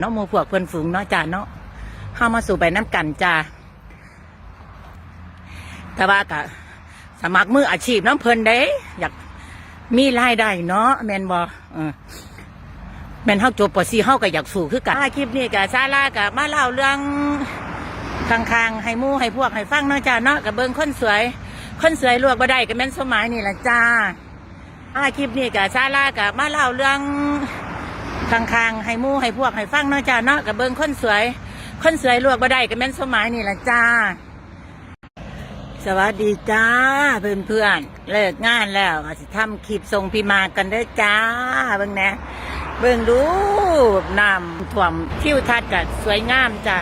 เนาะหมู่พวกเพื่อนฝูงเนาะจ้าเนาะเข้ามาสู่ไปน้ำกันจ้าแต่ว่ากะสมัครมืออาชีพน้ำเพลินเด้อยากมีรายได้เนาะแมนบอแมนเฮาจบปสีเฮาก็อยากสู่คือกันคลิปนี้กะซาลากะมาเล่าเรื่องข้างๆให้มู่ให้พวกให้ฟังเนาะจ้าเนาะกับเบิ้งคนสวย คนสวยลวกบ่ได้ก็แมนสมัยนี่แหละจ้าอ่าคลิปนี้กะซาลากะมาเล่าเรื่อง ข้างๆให้หมู่ให้พวกให้ฟังเนาะจ้าเนาะกับเบิ้งคนสวย คนสวยลวกบ่ได้ก็แม่นสมัยนี่แหละจ้า สวัสดีจ้าเพื่อนเพื่อนเลิกงานแล้วก็สิทำคลิปส่งพี่มากันเด้จ้าเบิ่งนะเบิ่งดูน้ำท่วมทิวทัศน์ก็สวยงามจ้า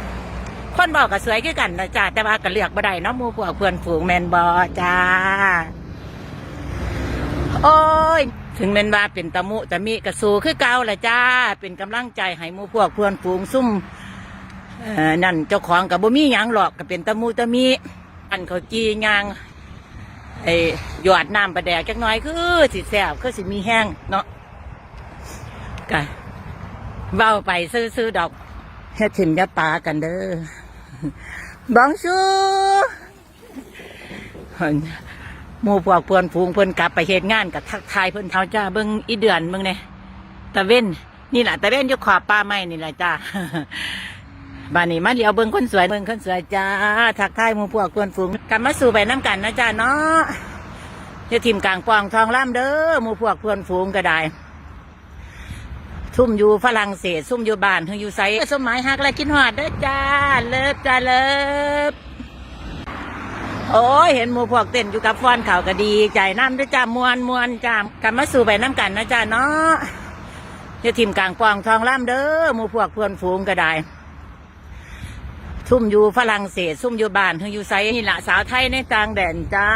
คนบอกก็สวยคือกันนะจ้าแต่ว่าก็เลือกบ่ได้เนาะหมู่พวกเพื่อนฝูงแมนบอจ้า โอ้ย ถึงแม่นว่าเป็นตะมุตะมิกระสูคือเก่าละจ้า เป็นกำลังใจให้หมู่พวกเพื่อนฝูงซุ่มเอ่อนั่นเจ้าของกับบ่มีหยังหรอกก็เป็นตะมุตะมิอันเขาจียางไอ้หยอดน้ำประแดกจักหน้อยคือสิแซ่บคือสิมีแห้งเนาะกะเว้าไปซื้อๆดอกเฮ็ดถิ่มยาปากันเด้อบองชู หมู่พวกเพื่อนฝูงเพื่อนกลับไปเฮ็ดงานกับทักทายเพื่อนเท้าจ้าเบิ่งอีเดือนเบิ่งเนี่ยตะเว้นนี่แหละตะเว้นอยู่ขอบป่าไม้นี่แหละจ้าบ้านนี้มาเดี๋ยวเบิ่งคนสวยเบิ่งคนสวยจ้าทักทายหมู่พวกเพื่อนฝูงกลับมาสู่ไปน้ำกันนะจ้าเนาะจะทิมกลางปองทองล่ำเด้อหมู่พวกเพื่อนฝูงก็ได้ซุ่มอยู่ฝรั่งเศสซุ่มอยู่บ้านเฮงอยู่ไซสมหมายฮักและกินหอดเด้อจ้า เลิฟจ้าเลิฟ โอ้ยเห็นหมูพวกเต้นอยู่กับฟอนเขาก็ดีใจน้ำด้วยจ้ามวนมวนจ้ากลับมาสู่ไปน้ำกันนะจ้าเนาะจะทิมกลางปองทองล่ำเด้อหมูพวกเพื่อนฝูงก็ได้ซุ่มอยู่ฝรั่งเศสซุ่มอยู่บ้านเฮงอยู่ไซนี่ละสาวไทยในต่างแดนจ้า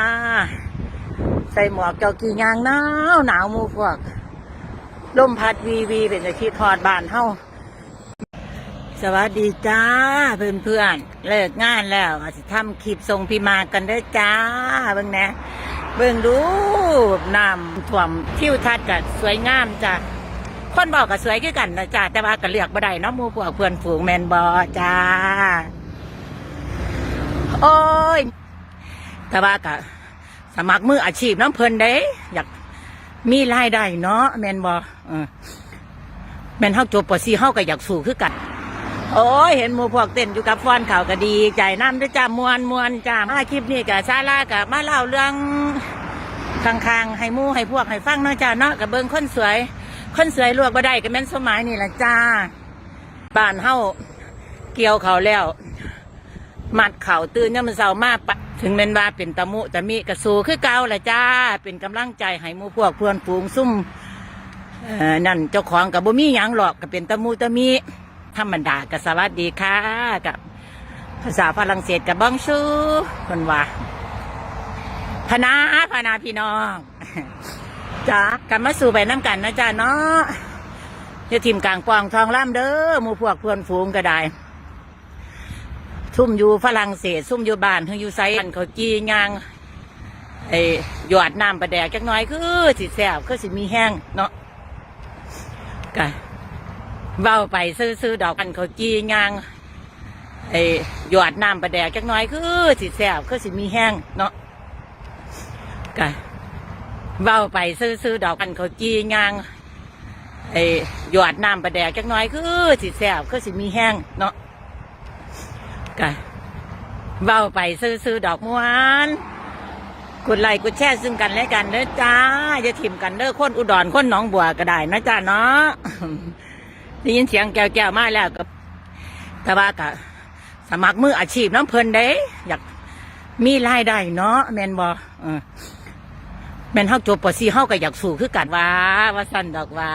ใส่หมวกเกากียางหนาวหนาวหมูพวกลมพัดวีวีเป็นจะคิดทอดบ้านเฮา สวัสดีจ้าเพื่อนเพื่อนเลิกงานแล้วก็สิทำคลิปส่งพี่มากันเด้จ้าเบิ่งนะเบิ่งดูน้ำท่วมทิวทัศน์ก็สวยงามจ้าคนบอกก็สวยคือกันนะจ้าแต่ว่าก็เลือกบ่ได้เนาะหมู่พวกเพื่อนฝูงแมนบอจ้า โอ้ย แต่ว่าก็สมัครมืออาชีพน้ำเพลินเด้ อยากมีรายได้เนาะแมนบอเออแมนเฮาจบปสีเฮาก็อยากสู่คือกัน โอ้ยเห็นหมูพวกเต้นอยู่กับฟอนเขาก็ดี ใจน้ำด้วยจ้ามวนมวนจ้ามาคลิปนี้กับซาลากับมาเล่าเรื่องข้างๆให้มู่ให้พวกให้ฟังเนาะจ้าเนาะกับเบิ้งคนสวย คนสวยลวกบ่ได้ก็แม่นสมัยนี่แหละจ้าบ้านเฮาเกี่ยวเขาแล้วมัดเข่าตื่นยามมื้อเช้ามาปะถึงแม่นว่าเป็นตะมุตะมิกระสูคือเก่าละจ้า เป็นกำลังใจให้มู่พวกเพื่อนฝูงซุ่มเอ่อนั่นเจ้าของกับบ่มีหยังหรอกก็เป็นตะมุตะมิ ธรรมดาก็สวัสดีค่ะกับภาษาฝรั่งเศสกับบังซูคนว่าพนาพนาพี่น้องจ้ากลับมาสู่ไปน้ำกันนะจ้าเนาะจะทิมกลางปองทองล่ำเด้อมูพวกเพื่อนฝูงก็ได้ซุ่มอยู่ฝรั่งเศสซุ่มอยู่บ้านเฮงอยู่ไซอันเขาจียางไอหยอดน้ำประแดกจักน้อยคือสิแซ่บคือสิมีแห้งเนาะกะ เว้าไปซื้อๆดอกอันเขาจียางไอ้หยอดน้ำประแดกจักหน้อยคือสิแซ่บคือสิมีแห้งเนาะกะเว้าไปซื้อๆดอกอันเขาจียางไอ้หยอดน้ำประแดกจักหน้อยคือสิแซ่บคือสิมีแห้งเนาะกะเว้าไปซื้อๆดอกม้วนกดไลค์กดแชร์ซึ่งกันและกันเด้อจ้าอย่าถิ่มกันเด้อคนอุดรคนหนองบัวก็ได้นะจ้าเนาะ ได้ยินเสียงแก้วๆมาแล้วก็แต่ว่ากะสมัครมืออาชีพน้ำเพลินเด้อยากมีรายได้เนาะแมนบอแมนเฮาจบปสีเฮาก็อยากสู่คือกันว่าว่าสั้นดอกว่า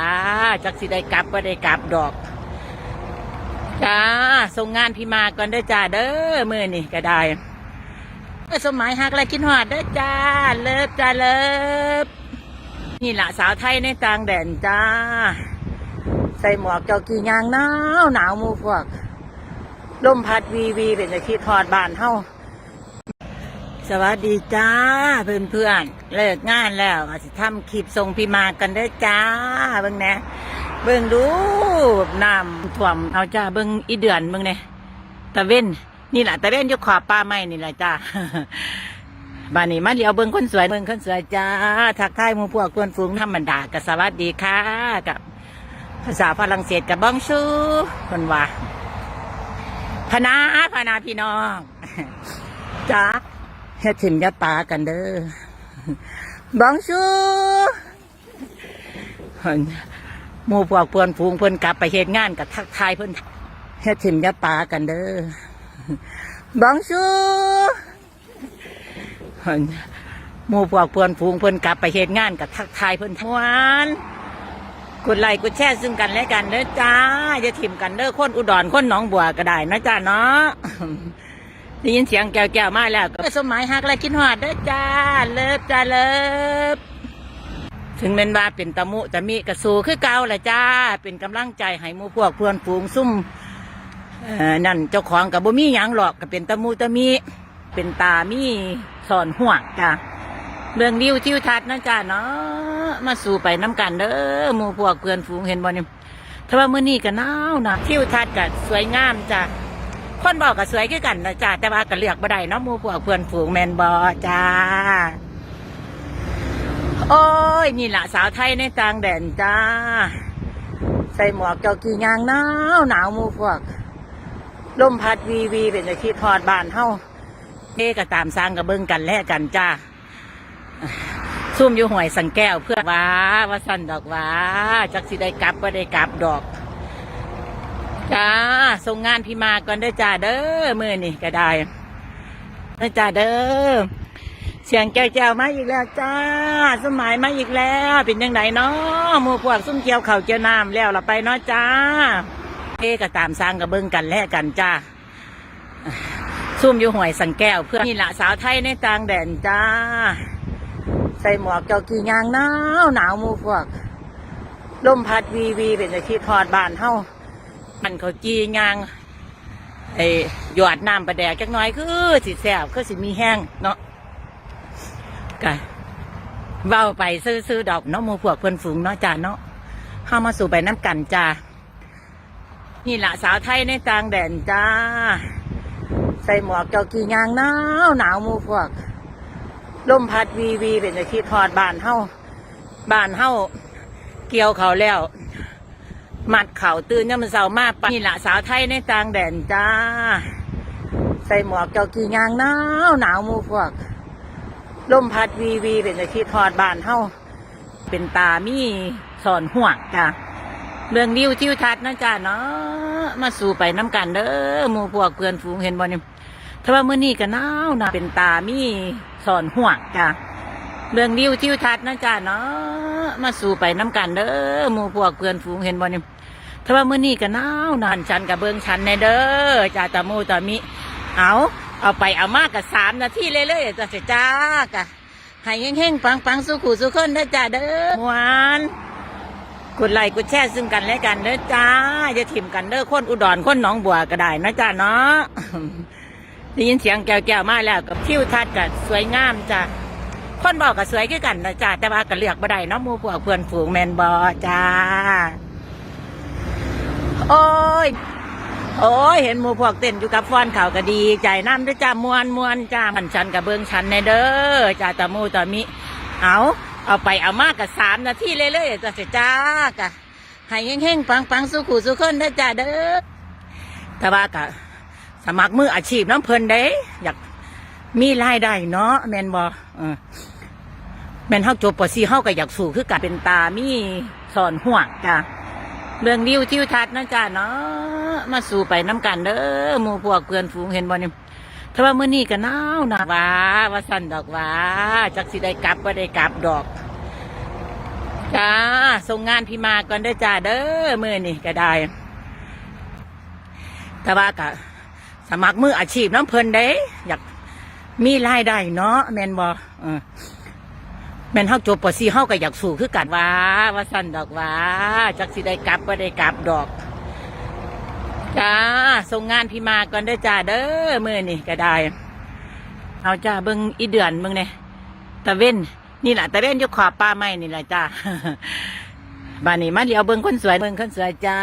จักสิได้กลับก็ได้กลับดอกจ้าส่งงานพี่มาก่อนเด้อจ้าเด้อมือนี่ก็ได้สมหมายฮักและกินหอดเด้อจ้า เลิฟจ้าเลิฟนี่แหละสาวไทยในต่างแดนจ้า ใส่หมวกเจ้ากี่ยางหนาวหนาวมูพวกลมพัดวีวีเป็นจะคิดทอดบานเฮาสวัสดีจ้าเพื่อนเพื่อนเลิกงานแล้วก็สิทำคลิปส่งพี่มากันเด้จ้าเบิ่งแนะเบิ่งดูน้ำท่วมเอาจ้าเบิ่งอีเดือนเบิ่งเนี่ยตะเว้นนี่แหละตะเว้นยู่ขอบป่าไม้นี่แหละจ้าบ้านนี้มาเดี๋ยวเบิ่งคนสวยเบิ่งคนสวยจ้าทักทายมูพวกกวนฝูงธรรมดากับสวัสดีค่ะกับ ภาษาฝรั่งเศสกับบ้องชูคนว่าพนาพนาพี่น้องจ้าเฮ็ดถิ่มยาปากันเด้อบ้องชูหมู่พวกเพื่อนฝูงเพิ่อนกลับไปเฮ็ดงานกับทักทายเพิ่อนเฮ็ดถิ่มยาปากันเด้อบ้องชูหมู่พวกเพื่อนฝูงเพิ่อนกลับไปเฮ็ดงานกับทักทายเพิ่อนทวน กดไลค์กดแชร์ซึ่งกันและกันเด้อจ้าจะถิ่มกันเด้อคนอุดรคนหนองบัวก็ได้นะจ้าเนาะได้ยินเสียงแก้วๆมาแล้วก็สมหมายฮักและคิดฮอดเด้อจ้า เลิฟจ้าเลิฟถึงแม้นว่าเป็นตะมุตะมิกระสูคือเก่าแหละจ้า เป็นกำลังใจให้หมู่พวกเพื่อนฝูงซุ่มเอ่อนั่นเจ้าของกับบ่มีหยังหรอกก็เป็นตะมุตะมิเป็นตามีสอนห่วงจ้ะ เรื่องวิวทิวทัศน์นะจ้ะเนาะมาสู่ไปน้ำกันเด้อหมู่พวกเพื่อนฝูงเห็นบ่เนี่ยถ้าว่ามื้อนี้ก็หนาวนะทิวทัศน์ก็สวยงามจ้ะคนบอกก็สวยคือกันนะจ้ะแต่ว่าก็เลือกบ่ได้เนาะหมู่พวกเพื่อนฝูงแมนบ่จ้า โอ้ยนี่ละสาวไทยในต่างแดนจ้า ใส่หมวกเจ้ากี่ยางหนาวหนาวหมู่พวกลมพัดวีวีเป็นจะคิดทอดบานเฮาเอก็ตามสร้างกับเบิ้งกันแลกกันจ้า ซุ่มอยู่หวยสังแก้วเพื่อว่าว่าสั่นดอกว่าจักสิได้กลับก็ได้กลับดอกจ้าส่งงานพี่มาก่อนเด้จ้าเด้อมือนี่ก็ได้เด้จ้าเด้อเสียงแก้วแจ้วมาอีกแล้วจ้า สมัยมาอีกแล้วเป็นยังไงเนาะมู่พวกซุ่มเกี่ยวเข่าเจียวน้ำแล้วเราไปเนาะจ้าเอก็ตามสร้างกับเบิ้งกันแลกกันจ้าซุ่มอยู่หวยสังแก้วเพื่อนนี่ละสาวไทยในต่างแดนจ้า ใส่หมวกเจ้ากี่ยางหนาวหนาวมู่พวกลมพัดวีวีเป็นจะคิดทอดบานเฮามันเขาจียางไอ้หยอดน้ำประแดกจักน้อยคือสิแสบคือสิมีแห้งเนาะกันเว้าไปซื้อๆดอกเนาะมู่พวกเพื่อนฝูงเนาะจ้าเนาะเข้ามาสู่ไปน้ำกันจ้านี่ละสาวไทยในต่างแดนจ้า ใส่หมวกเจ้ากี่ยางหนาวหนาวมู่พวก ลมพัดวีวีเป็นจะคิดทอดบานเฮาบานเฮาเกี่ยวเขาแล้วมัดเข่าตื่นยังมันเสาร์มากปะนี่ละสาวไทยในต่างแดนจ้า ใส่หมวกเจ้ากี่ยางหนาวหนาวมูพวกลมพัดวีวีเป็นจะคิดทอดบานเฮาเป็นตามีสอนห่วงจ้าเรื่องวิวทิวทัศน์นะจ้าเนาะมาสู่ไปน้ำกันเด้อมูพวกเพื่อนฝูงเห็นบ่เนี่ถ้าว่าเมื้อนี้ก็หนาวนะเป็นตามี สอนห่วงจ้าเรื่องวิวทิวทัศน์นะจ้าเนาะมาสู่ไปน้ำกันเด้อหมู่พวกเพื่อนฝูงเห็นบ่เนี่ยถ้าว่าเมื้อนี้ก็หนาวนะฉันกับเบิ่งฉันในเด้อจ้าตามูตามิ เอาเอาไปเอามากกับสามนาทีเลยเลยๆจ้าจ้ากะให้เฮงๆปังๆ สู้ขู่สู้คนเด้อจ้าเด้อมวนกดไลค์กดแชร์ซึ่งกันและกันเด้อจ้าจะถิ่มกันเด้อคนอุดรคนหนองบัวก็ได้นะจ้าเนาะ ได้ยินเสียงแก้วๆมาแล้วกับทิวทัศน์ก็สวยงามจ้าคนบอกก็สวยคือกันนะจ้าแต่ว่าก็เลือกบ่ได้เนาะมูพวกเพื่อนฝูงแมนบอจ้า โอ้ย โอ้ย เห็นมูพวกเต้นอยู่กับฟ้อนเขาวก็ดี ใจน้ำด้วยจ้ามวนมวนจ้ามันชันกับเบื้องชันในเด้อจ้าตามูตามิ เอาเอาไปเอามากกับสามนาทีเลยเลยๆจ้าเจ้ากะให้เฮงๆปังๆสู้ขู่สู้คนเด้อจ้าเด้อแต่ว่ากะ สมัครมืออาชีพน้ำเพลินเด้อยากมีรายได้เนาะแมนบอเออแมนเฮาจบปซีเฮาก็อยากสู่คือกันเป็นตามีสอนห่วงจ้าเรื่องวิวทิวทัศน์นะจ้าเนาะมาสู่ไปน้ำกันเด้อหมู่พวกเพื่อนฝูงเห็นบ่เนี่ยถ้าว่ามื้อนี้ก็หนาวนะว่าว่าสั่นดอกว่าจักสิได้กลับก็ได้กลับดอกจ้าส่งงานพี่มาก่อนเด้จ้าเด้อมื้อนี้ก็ได้แต่ว่าก็ สมัครมืออาชีพน้ำเพลินเด้อยากมีรายได้เนาะแมนบอแมนเฮาจบปซีเฮาก็อยากสู่คือกันว่าว่าสั่นดอกว่าจักสิได้กลับก็ได้กลับดอกจ้าส่งงานพี่มาก่อนเด้อจ้าเด้อมือนี่ก็ได้เอาจ้าเบิ่งอีเดือนเบิ่งเนี่ยตะเว้นนี่แหละตะเว้นยู่ขอบป่าไม้นี่แหละจ้าบ้านนี้มาเดี๋ยวเบิ่งคนสวยเบิ่งคนสวยจ้า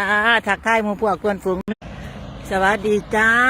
ทักทายมูพวกเพื่อนฝูงสวัสดีจ้า